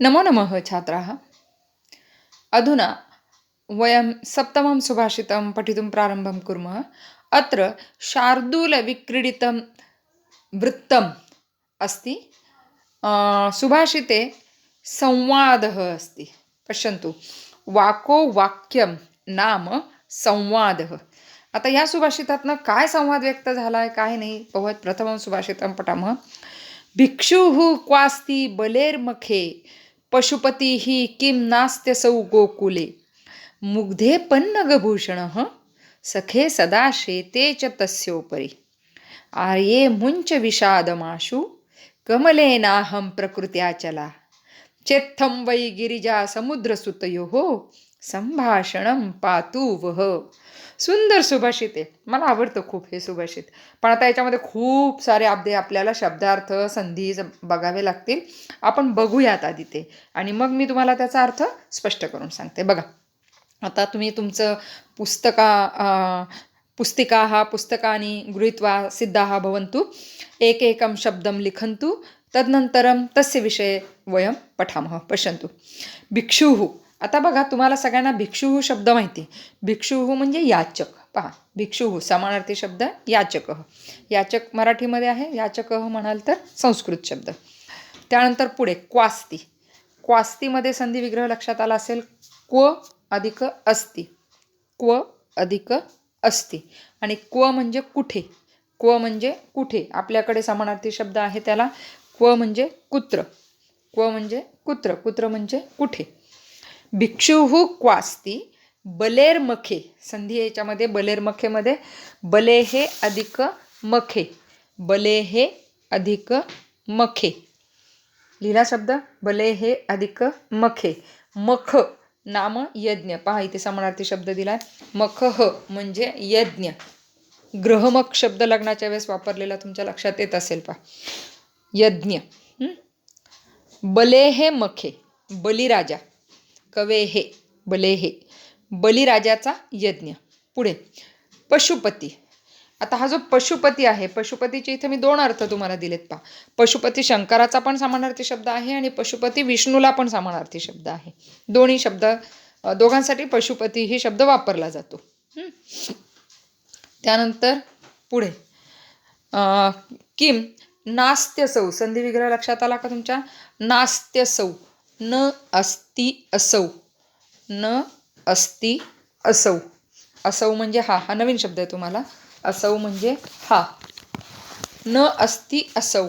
नमो नमः छात्राः। अधुना वयं सप्तमं सुभाषितं पठितुं प्रारम्भं कुर्मः। अत्र शार्दूलविक्रीडितं वृत्तम् अस्ति। सुभाषिते संवादः अस्ति। पश्यन्तु वाको वाक्यं नाम संवादः। आता या सुभाषितातनं काय संवाद व्यक्त झाला आहे काय नाही पाहूयात प्रथमं सुभाषितं पठामः। भिक्षुः क्वास्ति बलेर्मखे पशुपतिः किं नास्त्यसौ गोकुले? मुग्धे पन्नगभूषणः सखे सदा शेते च तस्योपरि। आर्ये मुञ्च विषादमाशु कमलेनाहं प्रकृत्याचला चेत्थं वै गिरिजा समुद्रसुतयोः संभाषणं पातु वह सुंदर सुभाषित. आहे मला आवडतं खूप हे सुभाषित. पण आता याच्यामध्ये खूप सारे अब्दे आपल्याला शब्दार्थ संधी ज- बघावे लागतील. आपण बघूयात आधी ते. आणि मग मी तुम्हाला त्याचा अर्थ स्पष्ट करून सांगते. बघा आता तुम्ही तुमचं पुस्तका पुस्तिका पुस्तिकाः पुस्तकानि गृहीत्वा सिद्धाः भवन्तु. एकम शब्दं लिखन्तु. तदनन्तरं तस्य विषये वयं पठामः पश्यन्तु. भिक्षुः आता बघा तुम्हाला सगळ्यांना भिक्षुः शब्द माहिती. आहे. भिक्षुः म्हणजे याचक. पहा भिक्षुः समानार्थी शब्द याचक याचक मराठीमध्ये आहे याचक म्हणाल तर संस्कृत शब्द. त्यानंतर पुढे क्वास्ती. क्वास्तीमध्ये संधी विग्रह लक्षात आला असेल क्व अधिक अस्ति. क्व अधिक अस्ति. आणि क्व म्हणजे कुठे? क्व म्हणजे कुठे? आपल्याकडे समानार्थी शब्द आहे त्याला. क्व म्हणजे कुत्र. क्व म्हणजे कुत्र. कुत्र म्हणजे कुठे? भिक्षुः क्वास्ती बलेरमखे संधी याच्यामध्ये बलेरमखेमध्ये बले हे अधिक मखे बले हे अधिक मखे. लिहिला शब्द बले हे अधिक मखे. मख नाम यज्ञ. पहा इथे समानार्थी शब्द दिला मख ह म्हणजे यज्ञ. ग्रहमक शब्द लग्नाच्या वेळेस वापरलेला तुमच्या लक्षात येत असेल पहा. यज्ञ. बले हे मखे बलिराजा. कवे हे बले हे. बलिराजाचा यज्ञ. पुढे. पशुपती. आता हा जो पशुपती आहे पशुपतीचे इथे मी दोन अर्थ तुम्हाला दिलेत पहा. पशुपती शंकराचा पण समानार्थी शब्द आहे आणि पशुपती विष्णूला पण समानार्थी शब्द आहे. दोन्ही शब्द दोघांसाठी पशुपती ही शब्द वापरला जातो. त्यानंतर पुढे. किम नास्त्यसौ. संधी विग्रह लक्षात आला का तुमच्या? नास्त्यसौ. न अस्ति असौ. न अस्ति असौ. असौ म्हणजे हा हा नवीन शब्द आहे तुम्हाला. असौ म्हणजे हा. न अस्ति असौ.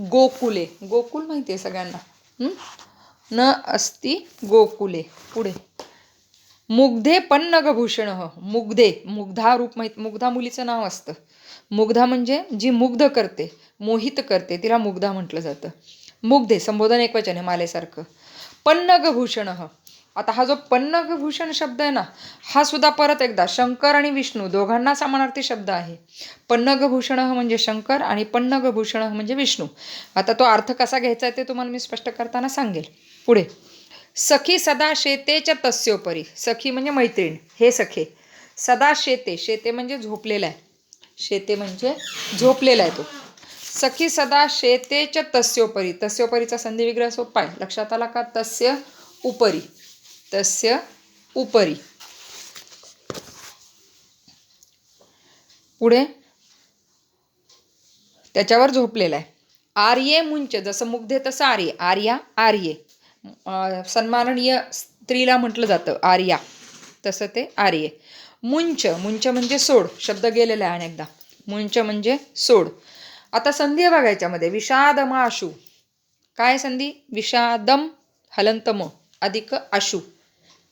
गोकुले. गोकुल माहिती आहे सगळ्यांना न अस्ति गोकुले. पुढे. मुग्धे पन्नगभूषण. मुग्धे. मुग्धा रूप माहीत मुग्धा मुलीचं नाव असतं. मुग्धा म्हणजे जी मुग्ध करते मोहित करते तिला मुग्धा म्हटलं जातं. मुग्धे संबोधन एकवचन आहे मालेसारखं. पन्नगभूषण. आता हा जो पन्नगभूषण शब्द आहे ना हा सुद्धा परत एकदा शंकर आणि विष्णू दोघांना समानार्थी शब्द आहे. पन्नगभूषण म्हणजे शंकर आणि पन्नगभूषण म्हणजे विष्णू. आता तो अर्थ कसा घ्यायचा आहे ते तुम्हाला मी स्पष्ट करताना सांगेल. पुढे. सखी सदा शेतेच्या तस्योपरी. सखी म्हणजे मैत्रीण हे सखे. सदा शेते शेते म्हणजे झोपलेला आहे. शेते म्हणजे झोपलेला आहे तो. सखी सदा शेतेच तस्योपरी. तस्योपरीचा संधी विग्रह आहे. लक्षात आला का? तस्य उपरी. तस्य उपरी. पुढे. त्याच्यावर झोपलेला आहे. आर्ये मुंच जसं मुग्धे तसं आर्य. आर्या आर्ये. सन्माननीय स्त्रीला म्हटलं जातं. आर्या. तसं ते आर्ये. मुंच मुंच म्हणजे सोड. शब्द गेलेला आहे अनेकदा. मुंच म्हणजे सोड. आता संधी बघा याच्यामध्ये. विषादमाशु. काय संधी? विषादम हलंतम अधिक आशु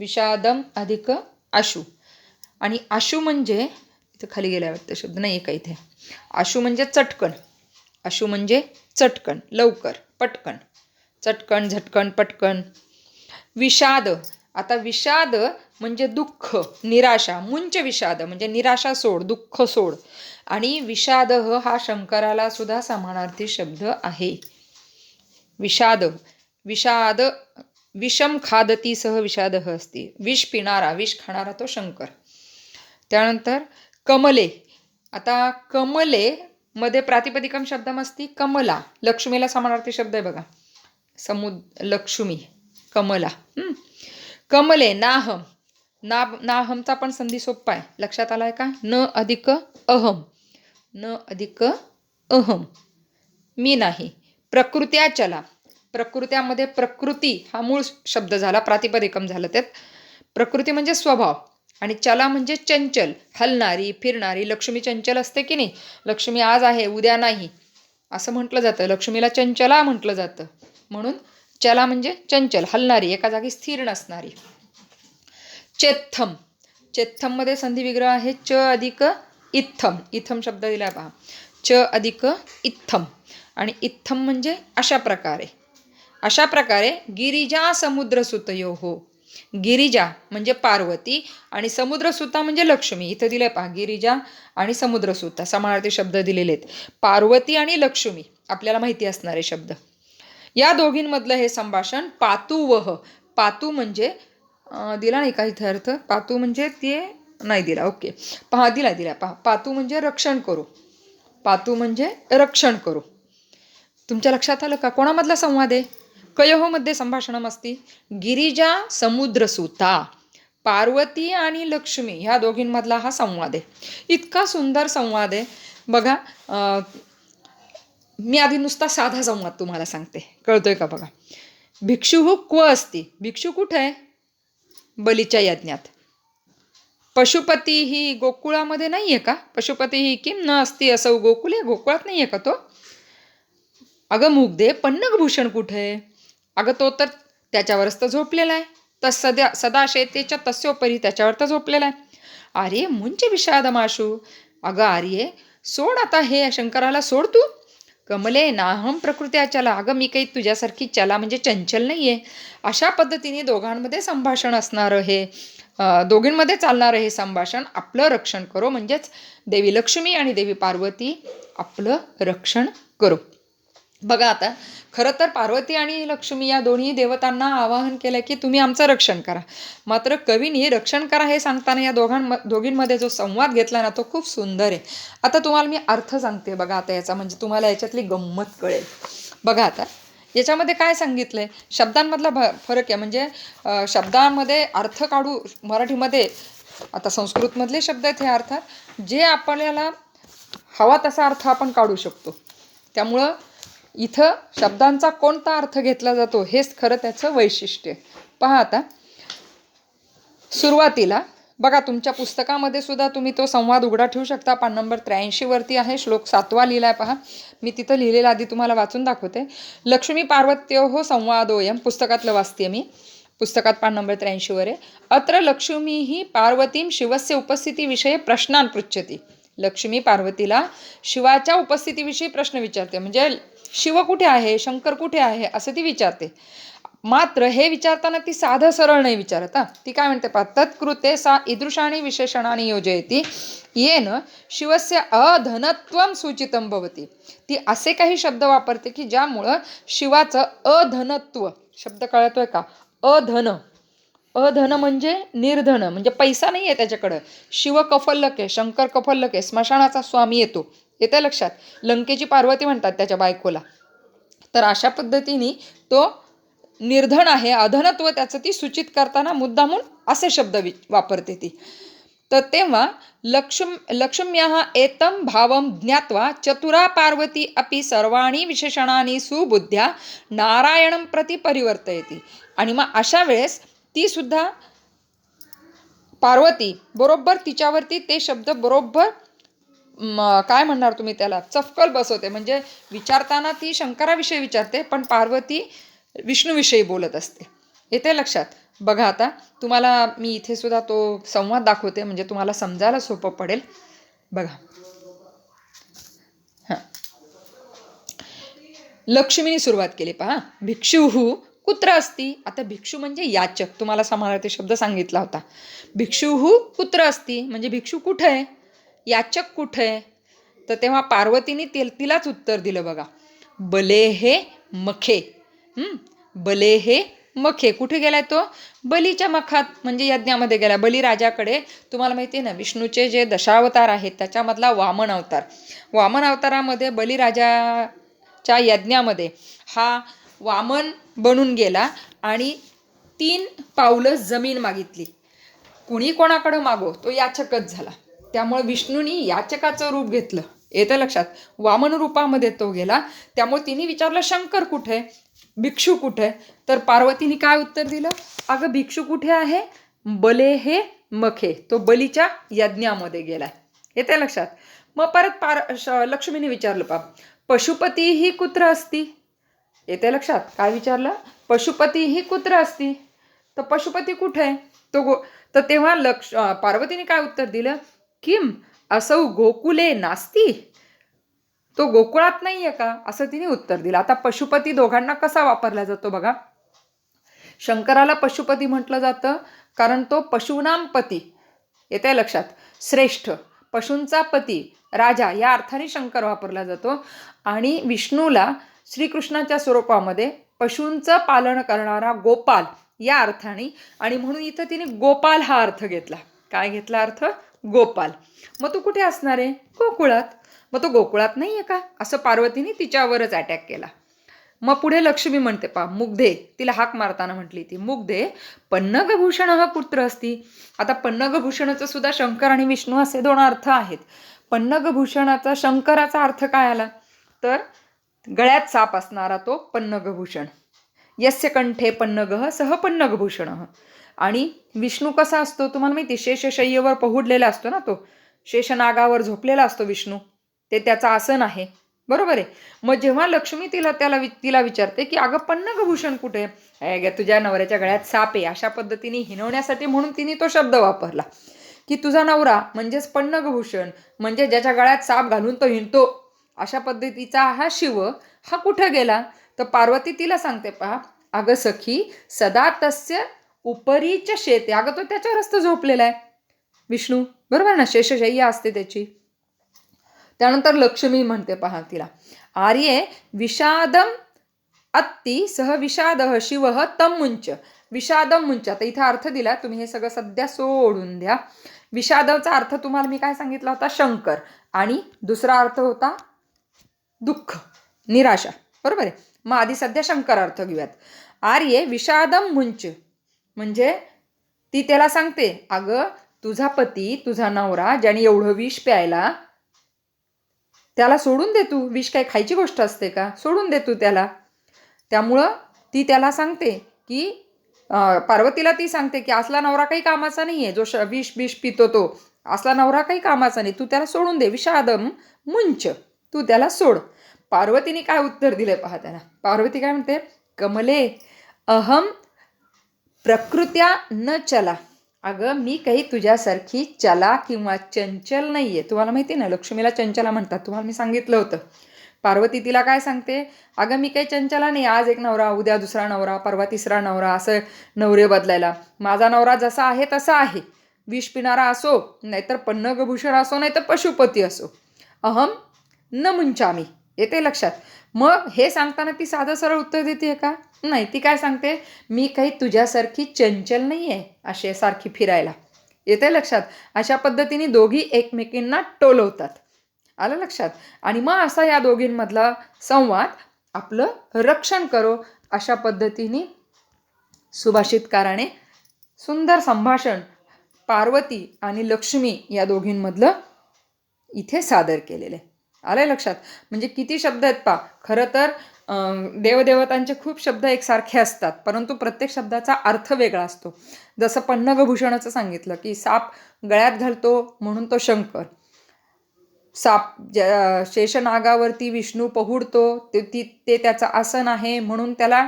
विषादम अधिक आशु आणि आशु म्हणजे इथं खाली गेल्या वाटतं शब्द नाही का इथे? आशु म्हणजे चटकन. आशु म्हणजे चटकन लवकर पटकन. चटकन झटकन पटकन. विषाद. आता विषाद म्हणजे दुःख निराशा मुंच विषाद. म्हणजे निराशा सोड दुःख सोड. आणि विषाद हा शंकराला सुद्धा समानार्थी शब्द आहे. विषाद विषाद विषम खादती सह विषाद असते. विष पिणारा विष खाणारा तो शंकर. त्यानंतर कमले. आता कमले मध्ये प्रातिपदिकम शब्दमस्ती कमला लक्ष्मीला समानार्थी शब्द आहे बघा. समुद लक्ष्मी कमला. कमले नाहम. ना नाहमचा पण संधी सोप्पा आहे. लक्षात आलाय का? न अधिक अहम. न अधिक अहम. मी नाही. प्रकृत्या चला. प्रकृत्यामध्ये प्रकृती हा मूळ शब्द झाला प्रातिपदिकम झालं त्यात. प्रकृती म्हणजे स्वभाव आणि चला म्हणजे चंचल. हलणारी फिरणारी लक्ष्मी चंचल असते की नाही? लक्ष्मी आज आहे उद्या नाही. असं म्हटलं जातं. लक्ष्मीला चंचला म्हटलं जातं. म्हणून चला म्हणजे चंचल हलणारी एका जागी स्थिर नसणारी. चेत्थम. चेत्थममध्ये संधिविग्रह आहे च अधिक इत्थम इत्थम शब्द दिला पहा. च अधिक इत्थम. आणि इत्थम म्हणजे अशा प्रकारे. अशा प्रकारे गिरिजा समुद्रसुतयो. हो गिरिजा म्हणजे पार्वती आणि समुद्रसुता म्हणजे लक्ष्मी. इथं दिलंय पहा गिरिजा आणि समुद्रसुता. समानार्थी शब्द दिलेले आहेत. पार्वती आणि लक्ष्मी आपल्याला माहिती असणारे शब्द. या दोघींमधलं हे संभाषण पातुवह पातू म्हणजे दिला नाही का इथे अर्थ? पातू म्हणजे ते नाही दिला ओके. पहा दिला दिला पहा. पातू म्हणजे रक्षण करू. पातू म्हणजे रक्षण करू. तुमच्या लक्षात आलं का? कोणामधला संवाद आहे? कयोहोमध्ये संभाषणमस्ती गिरिजा समुद्रसुता पार्वती आणि लक्ष्मी ह्या दोघींमधला हा संवाद आहे. इतका सुंदर संवाद आहे. बघा मी आधी नुसता साधा संवाद तुम्हाला सांगते. कळतोय का बघा? भिक्षू क्व असती? भिक्षू कुठे आहे? बलीच्या यज्ञात. पशुपती ही गोकुळामध्ये नाही आहे का? पशुपती ही किम न असती असं गोकुले गोकुळात नाही आहे का तो? अगं मुग्धे पन्नगभूषण कुठे? आहे अगं तो तर त्याच्यावरच तर झोपलेला आहे. तर सदा तस्योपरी त्याच्यावर तर झोपलेला आहे. अरे मुंचे विषाद माशू. अगं आर्ये सोड आता हे शंकराला सोड तू. कमले नाहम प्रकृत्या चला. अगं मी काही तुझ्यासारखी चला म्हणजे चंचल नाही आहे अशा पद्धतीने दोघांमध्ये संभाषण असणारं हे. दोघींमध्ये चालणारं हे संभाषण. आपलं रक्षण करो. म्हणजेच देवी लक्ष्मी आणि देवी पार्वती आपलं रक्षण करो. बघा आता खरं तर पार्वती आणि लक्ष्मी या दोन्ही देवतांना आवाहन केलं की तुम्ही आमचं रक्षण करा. मात्र कवीने रक्षण करा हे सांगताना या दोघांम दोघींमध्ये जो संवाद घेतला ना तो खूप सुंदर आहे. आता तुम्हाला मी अर्थ सांगते बघा आता याचा. म्हणजे तुम्हाला याच्यातली गंमत कळेल. बघा आता याच्यामध्ये काय सांगितलं आहे शब्दांमधला भ फरक आहे. म्हणजे शब्दामध्ये शब्दांमध्ये अर्थ काढू मराठीमध्ये आता संस्कृतमधले शब्द आहेत हे अर्थात जे आपल्याला हवा तसा अर्थ आपण काढू शकतो. त्यामुळं इथं शब्दांचा कोणता अर्थ घेतला जातो हेच खरं त्याचं वैशिष्ट्य पहा आता सुरुवातीला बघा तुमच्या पुस्तकामध्ये सुद्धा तुम्ही तो संवाद उघडा ठेवू शकता. पान नंबर त्र्याऐंशीवरती आहे श्लोक सातवा लिहिलाय पहा. मी तिथं लिहिलेला आधी तुम्हाला वाचून दाखवते. लक्ष्मी पार्वत्यो हो संवादोयम पुस्तकातलं वाचते मी. पुस्तकात पान नंबर त्र्याऐंशीवर आहे अत्र लक्ष्मी ही पार्वतीम शिवस्य उपस्थितीविषयी प्रश्नान पृच्छती. लक्ष्मी पार्वतीला शिवाच्या उपस्थितीविषयी प्रश्न विचारते. म्हणजे शिव कुठे आहे? शंकर कुठे आहे? असं ती विचारते. मात्र हे विचारताना ती साधं सरळ नाही विचारत ती काय म्हणते पा तत्कृते सा ईदृशाणी विशेषणाने योजयती येन शिवस्य अधनत्वम सूचितम भवती. ती असे काही शब्द वापरते की ज्यामुळं शिवाचं अधनत्व शब्द कळतोय का? अधन. अधन म्हणजे निर्धन म्हणजे पैसा नाही आहे त्याच्याकडं. शिव कफल्लक आहे शंकर कफल्लक आहे स्मशानाचा स्वामी येतो. येते लक्षात? लंकेची पार्वती म्हणतात त्याच्या बायकोला. तर अशा पद्धतीने तो निर्धन आहे. अधनत्व त्याचं ती सूचित करताना मुद्दामून असे शब्द वि वापरते ती. तर तेव्हा लक्ष्म लक्ष्म्या एतम भावम ज्ञात्वा चतुरा पार्वती अपि सर्वाणी विशेषणानी सुबुद्ध्या नारायणं प्रति परिवर्तयती. आणि मग अशा वेळेस ती सुद्धा पार्वती बरोबर तिच्यावरती ते शब्द बरोबर काय म्हणणार तुम्ही त्याला? चफकल बसवते. म्हणजे विचारताना ती शंकराविषयी विचारते पण पार्वती विष्णूविषयी बोलत असते. येते लक्षात? बघा आता तुम्हाला मी इथे सुद्धा तो संवाद दाखवते म्हणजे तुम्हाला समजायला सोपं पडेल. बघा. हां. लक्ष्मीने सुरुवात केली पहा. भिक्षुहू कुत्र असती? आता भिक्षू म्हणजे याचक. तुम्हाला समानार्थी शब्द सांगितला होता. भिक्षुहू कुत्र असती? म्हणजे भिक्षू कुठं? आहे याचक कुठं? आहे तर तेव्हा पार्वतीने ति तिलाच उत्तर दिलं बघा. बले हे मखे. बले हे मखे कुठे गेलाय तो? बलीच्या मखात म्हणजे यज्ञामध्ये गेला. बलीराजाकडे तुम्हाला माहिती आहे ना विष्णूचे जे दशावतार आहेत त्याच्यामधला वामन अवतार. वामन अवतारामध्ये बलीराजाच्या यज्ञामध्ये हा वामन बनून गेला आणि तीन पावलं जमीन मागितली. कुणी कोणाकडं मागो तो याचकच झाला. त्यामुळे विष्णूनी याचकाचं रूप घेतलं. येतं लक्षात. वामन रूपामध्ये तो गेला. त्यामुळे तिने विचारलं शंकर कुठे? भिक्षू कुठे? तर पार्वतीने काय उत्तर दिलं? अगं भिक्षू कुठे आहे? बले हे मखे. तो बलीच्या यज्ञामध्ये गेलाय. येते लक्षात? मग परत पार श- लक्ष्मीने विचारलं पा पशुपती ही कुत्र असती? येते लक्षात? काय विचारलं? पशुपती ही कुत्र असती? तर पशुपती कुठे? आहे तो गो तर तेव्हा लक्ष पार्वतीने काय उत्तर दिलं? किम असौ गोकुले नास्ती? तो गोकुळात नाही आहे का? असं तिने उत्तर दिलं. आता पशुपती दोघांना कसा वापरला जातो बघा. शंकराला पशुपती म्हटलं जातं कारण तो पशुनाम पती. येते लक्षात. श्रेष्ठ. पशूंचा पती राजा या अर्थाने शंकर वापरला जातो. आणि विष्णूला श्रीकृष्णाच्या स्वरूपामध्ये पशूंचं पालन करणारा गोपाल या अर्थाने आणि म्हणून इथं तिने गोपाल हा अर्थ घेतला. काय घेतला अर्थ? गोपाल. मग तू कुठे असणार आहे? गोकुळात. मग तो गोकुळात नाही आहे का? असं पार्वतीने तिच्यावरच अटॅक केला. मग पुढे लक्ष्मी म्हणते पा मुग्धे. तिला हाक मारताना म्हटली ती मुग्धे पन्नगभूषण हा पुत्र असती. आता पन्नगभूषणाचं सुद्धा शंकर आणि विष्णू असे दोन अर्थ आहेत. पन्नगभूषणाचा शंकराचा अर्थ काय आला? तर गळ्यात साप असणारा तो पन्नगभूषण. यस्य कंठे पन्नगह सह पन्नगभूषण. आणि विष्णू कसा असतो तुम्हाला माहिती शेषशय्येवर पहुडलेला असतो ना तो. शेषनागावर झोपलेला असतो विष्णू. ते त्याचं आसन आहे. बरोबर आहे? मग जेव्हा लक्ष्मी तिला त्याला वि तिला विचारते की अगं पन्नगभूषण कुठे आहे? ग तुझ्या नवऱ्याच्या गळ्यात साप आहे. अशा पद्धतीने हिनवण्यासाठी म्हणून तिने तो शब्द वापरला. की तुझा नवरा म्हणजेच पन्नगभूषण म्हणजे ज्याच्या गळ्यात साप घालून तो हिंडतो. अशा पद्धतीचा हा शिव हा कुठं गेला? तर पार्वती तिला सांगते पहा अगं सखी सदा तस्य उपरीच्या शेते. अगं तो त्याच्यावरच तर झोपलेला आहे. विष्णू बरोबर ना? शेषशय्या असते त्याची. त्यानंतर लक्ष्मी म्हणते पहा तिला. आर्ये विषादम अत्ती सह विषाद शिव तम मुंच विषादम मुंच आता इथं अर्थ दिला तुम्ही हे सगळं सध्या सोडून द्या. विषादचा अर्थ तुम्हाला मी काय सांगितला होता? शंकर. आणि दुसरा अर्थ होता दुःख निराशा. बरोबर आहे? मग आधी सध्या शंकर अर्थ घेऊयात. आर्ये विषादम मुंच म्हणजे ती त्याला सांगते अगं तुझा पती तुझा नवरा ज्याने एवढं विष प्यायला त्याला सोडून दे तू. विष काय खायची गोष्ट असते का? सोडून दे तू त्याला. त्यामुळं ती त्याला सांगते की पार्वतीला ती सांगते की असला नवरा काही कामाचा नाही आहे जो श विष बिष पितो तो. असला नवरा काही कामाचा नाही. तू त्याला सोडून दे. विषादम मुंच. तू त्याला सोड. पार्वतीने काय उत्तर दिलंय पहा त्याला. पार्वती काय म्हणते कमले अहम प्रकृत्या न चला. अगं मी काही तुझ्यासारखी चला किंवा चंचल नाही आहे तुम्हाला माहिती आहे ना लक्ष्मीला चंचला म्हणतात. तुम्हाला मी सांगितलं होतं. पार्वती तिला काय सांगते? अगं मी काही चंचला नाही. आज एक नवरा उद्या दुसरा नवरा परवा तिसरा नवरा असं नवरे बदलायला. माझा नवरा जसा आहे तसा आहे. विष पिणारा असो नाहीतर पन्नगभूषण असो नाहीतर पशुपती असो. अहम न मुंचामी. येते लक्षात. मग हे सांगताना ती साधं सरळ उत्तर देते का? नाही ती काय सांगते? मी काही तुझ्यासारखी चंचल नाही आहे असे सारखी फिरायला. येते लक्षात? अशा पद्धतीने दोघी एकमेकींना टोलवतात. आलं लक्षात? आणि मग असा या दोघींमधला संवाद आपलं रक्षण करो अशा पद्धतीने सुभाषितकाराने सुंदर संभाषण पार्वती आणि लक्ष्मी या दोघींमधलं इथे सादर केलेलं आहे. आलं लक्षात. म्हणजे किती शब्द आहेत पा खरं तर देवदेवतांचे खूप शब्द एकसारखे असतात परंतु प्रत्येक शब्दाचा अर्थ वेगळा असतो. जसं पन्नगभूषणाचं सांगितलं की साप गळ्यात घालतो म्हणून तो शंकर. साप ज्या शेषनागावरती विष्णू पहुडतो ते ती ते त्याचं आसन आहे म्हणून त्याला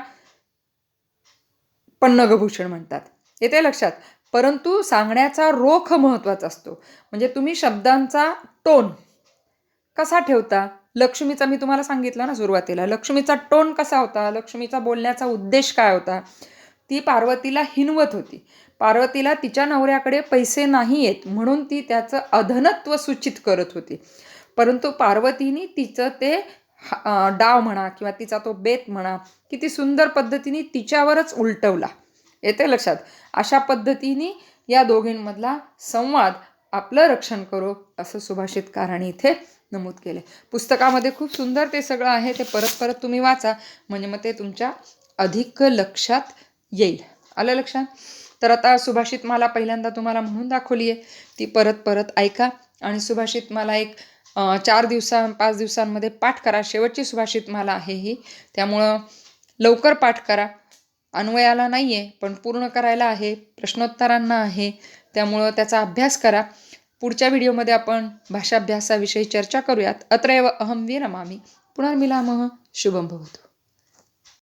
पन्नगभूषण म्हणतात. येते लक्षात? परंतु सांगण्याचा रोख महत्त्वाचा असतो. म्हणजे तुम्ही शब्दांचा टोन कसा ठेवता? लक्ष्मीचा मी तुम्हाला सांगितलं ना सुरुवातीला. लक्ष्मीचा टोन कसा होता? लक्ष्मीचा बोलण्याचा उद्देश काय होता? ती पार्वतीला हिनवत होती. पार्वतीला तिच्या नवऱ्याकडे पैसे नाही आहेत म्हणून ती त्याचं अधनत्व सूचित करत होती. परंतु पार्वतीने तिचं ते डाव म्हणा किंवा तिचा तो बेत म्हणा किती सुंदर पद्धतीने तिच्यावरच उलटवला. येते लक्षात? अशा पद्धतीने या दोघींमधला संवाद आपलं रक्षण करो असं सुभाषितकाराने इथे नमूद केले. पुस्तकामध्ये खूप सुंदर ते सगळं आहे ते परत परत तुम्ही वाचा. म्हणजे मग ते तुमच्या अधिक लक्षात येईल. आलं लक्षात? तर आता सुभाषित मला पहिल्यांदा तुम्हाला म्हणून दाखवली आहे ती परत परत ऐका. आणि सुभाषित मला एक चार दिवसा पाच दिवसांमध्ये पाठ करा. शेवटची सुभाषित मला आहे ही. त्यामुळं लवकर पाठ करा. अन्वयाला नाही आहे पण पूर्ण करायला आहे. प्रश्नोत्तरांना आहे. त्यामुळं त्याचा अभ्यास करा. पुढच्या व्हिडिओमध्ये आपण भाषाभ्यासाविषयी चर्चा करूयात. अत्रैव अहम विरमामी. पुनर्मिलामः. शुभम भवतु.